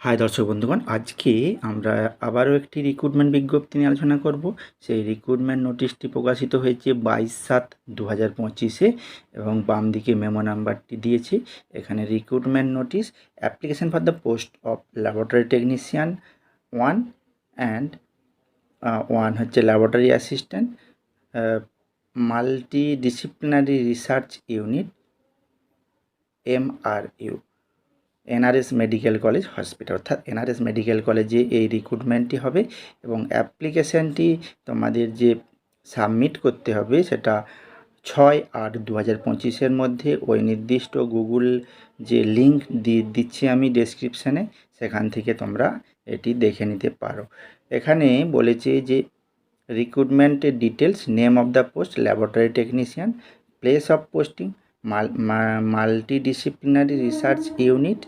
High দর্শক বন্ধুগণ, আজকে আমরা আবারও একটি রিক্রুটমেন্ট বিজ্ঞপ্তি নিয়ে আলোচনা করব। সেই রিক্রুটমেন্ট নোটিশটি প্রকাশিত হয়েছে বাইশ সাত দু হাজার পঁচিশে এবং বাম দিকে মেমো নাম্বারটি দিয়েছে। এখানে recruitment notice application for the post of laboratory technician one and one হচ্ছে laboratory assistant multi disciplinary research unit MRU NRS medical college hospital, অর্থাৎ এনআরএস মেডিকেল কলেজে এই রিক্রুটমেন্টটি হবে এবং অ্যাপ্লিকেশানটি তোমাদের যে সাবমিট করতে হবে সেটা ছয় আট দু হাজার পঁচিশের মধ্যে। ওই নির্দিষ্ট গুগল যে লিঙ্ক দিয়ে দিচ্ছি আমি ডেসক্রিপশানে সেখান থেকে তোমরা এটি দেখে নিতে পারো। এখানে বলেছে যে রিক্রুটমেন্টের details name of the post laboratory technician place of posting multidisciplinary research unit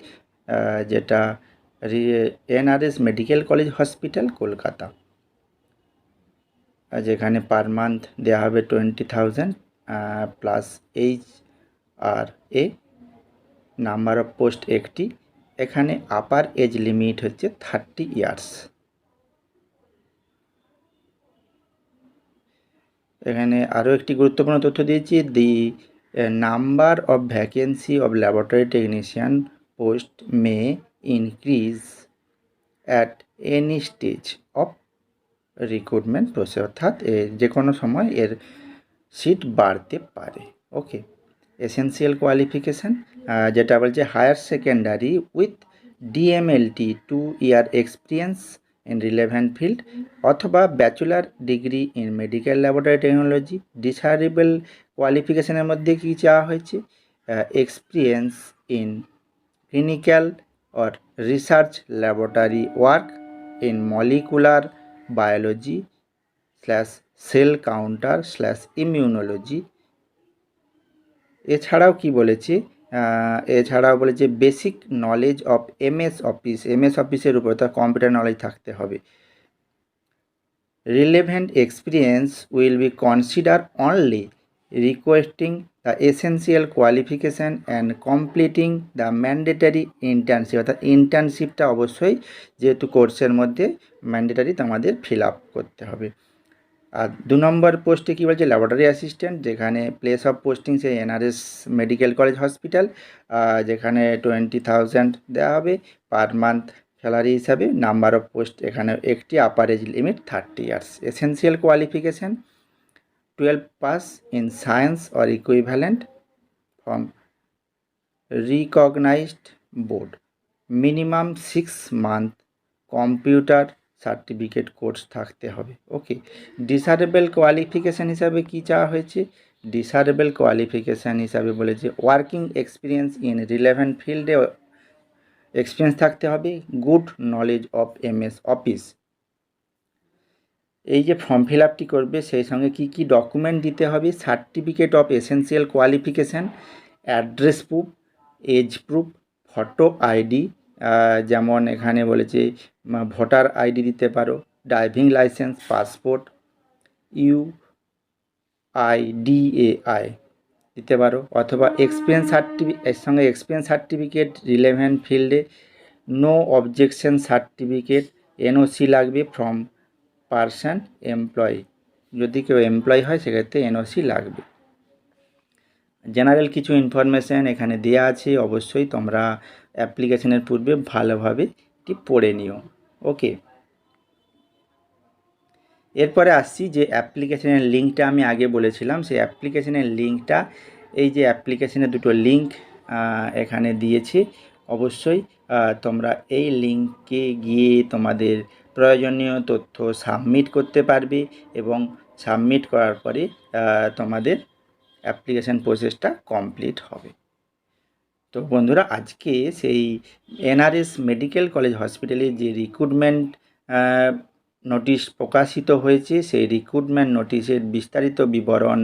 যেটা NRS medical college hospital Kolkata যেখানে পার মান্থ দেওয়া হবে twenty thousand plus H R A number of post একটি, এখানে আপার এজ লিমিট হচ্ছে thirty years এখানে আরও একটি গুরুত্বপূর্ণ তথ্য দিয়েছি the number of vacancy of laboratory technician post may increase at any stage of recruitment process অর্থাৎ যে কোনো সময় এর সিট বাড়তে পারে। ওকে এসেন্সিয়াল কোয়ালিফিকেশান যেটা বলছে higher secondary with DMLT two year experience in relevant field অথবা bachelor degree in medical laboratory technology desirable কোয়ালিফিকেশানের মধ্যে কী চাওয়া হয়েছে? Experience in clinical or research laboratory work in molecular biology slash cell counter slash immunology এছাড়াও কি বলেছে? এছাড়াও বলেছে basic knowledge of MS office MS অফিসের উপর তার কম্পিউটার নলেজ থাকতে হবে। Relevant experience will be consider only requesting the essential qualification and completing the mandatory internship অর্থাৎ ইন্টার্নশিপটা অবশ্যই যেহেতু কোর্সের মধ্যে ম্যান্ডেটারি তোমাদের ফিল আপ করতে হবে। আর দু নম্বর পোস্টে কী বলছে? ল্যাবরেটরি অ্যাসিস্ট্যান্ট যেখানে প্লেস অফ পোস্টিং সে এনআরএস মেডিকেল কলেজ হসপিটাল যেখানে টোয়েন্টি থাউজেন্ড দেওয়া হবে পার মান্থ স্যালারি হিসাবে। নাম্বার অফ পোস্ট এখানে একটি upper age limit thirty years essential qualification twelve pass in science or equivalent from recognised board minimum six month computer certificate course থাকতে হবে। ওকে ডিসারেবল qualification হিসাবে কী চাওয়া হয়েছে? ডিসারেবল কোয়ালিফিকেশান হিসাবে বলেছে ওয়ার্কিং এক্সপিরিয়েন্স ইন রিলেভেন্ট ফিল্ডে এক্সপিরিয়েন্স থাকতে হবে good knowledge of MS office এই যে ফর্ম ফিল আপটি করবে, সেই সঙ্গে কি কি ডকুমেন্ট দিতে হবে? Certificate of essential qualification address proof age proof photo ID যেমন এখানে বলেছে ভোটার আইডি দিতে পারো, driving licence, passport, U I DAI দিতে পারো, অথবা এক্সপিরিয়েন্স সার্টিফি, এর সঙ্গে এক্সপিরিয়েন্স সার্টিফিকেট, রিলেভেন্ট ফিল্ডে নো অবজেকশন সার্টিফিকেট, এনওসি লাগবে ফ্রম পারসন এমপ্লয়ি। যদি কেউ এমপ্লয় হয়, সেক্ষেত্রে এনওসি লাগবে। জেনারেল কিছু ইনফরমেশান এখানে দেওয়া আছে, অবশ্যই তোমরা অ্যাপ্লিকেশনের পূর্বে ভালোভাবে এটি পড়ে নিও। ওকে এরপরে আসছি যে অ্যাপ্লিকেশনের লিঙ্কটা আমি আগে বলেছিলাম, সেই অ্যাপ্লিকেশনের লিঙ্কটা এই যে অ্যাপ্লিকেশনের দুটো লিঙ্ক এখানে দিয়েছি। অবশ্যই তোমরা এই লিঙ্কে গিয়ে তোমাদের প্রয়োজনীয় তথ্য সাবমিট করতে পারবে এবং সাবমিট করার পরে তোমাদের অ্যাপ্লিকেশান প্রসেসটা কমপ্লিট হবে। তো বন্ধুরা, আজকে সেই এনআরএস মেডিকেল কলেজ হসপিটালে যে রিক্রুটমেন্ট নোটিশ প্রকাশিত হয়েছে, সেই রিক্রুটমেন্ট নোটিশের বিস্তারিত বিবরণ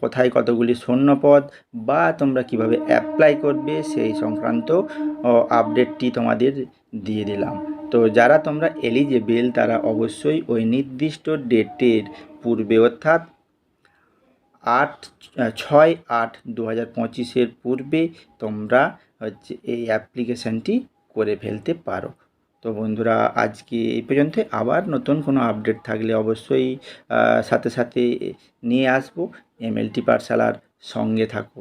কোথায় কতগুলি শূন্যপদ বা তোমরা কীভাবে অ্যাপ্লাই করবে, সেই সংক্রান্ত আপডেটটি তোমাদের দিয়ে দিলাম। তো যারা তোমরা এলিজেবেল তারা অবশ্যই ওই নির্দিষ্ট ডেটের পূর্বে, অর্থাৎ আট ছয় আট দু হাজার পঁচিশের পূর্বে তোমরা হচ্ছে এই অ্যাপ্লিকেশানটি করে ফেলতে পারো। তো বন্ধুরা, আজকে এই পর্যন্ত আবার নতুন কোনো আপডেট থাকলে অবশ্যই সাথে সাথে নিয়ে আসব। এমএলটি পাঠশালার সঙ্গে থাকো।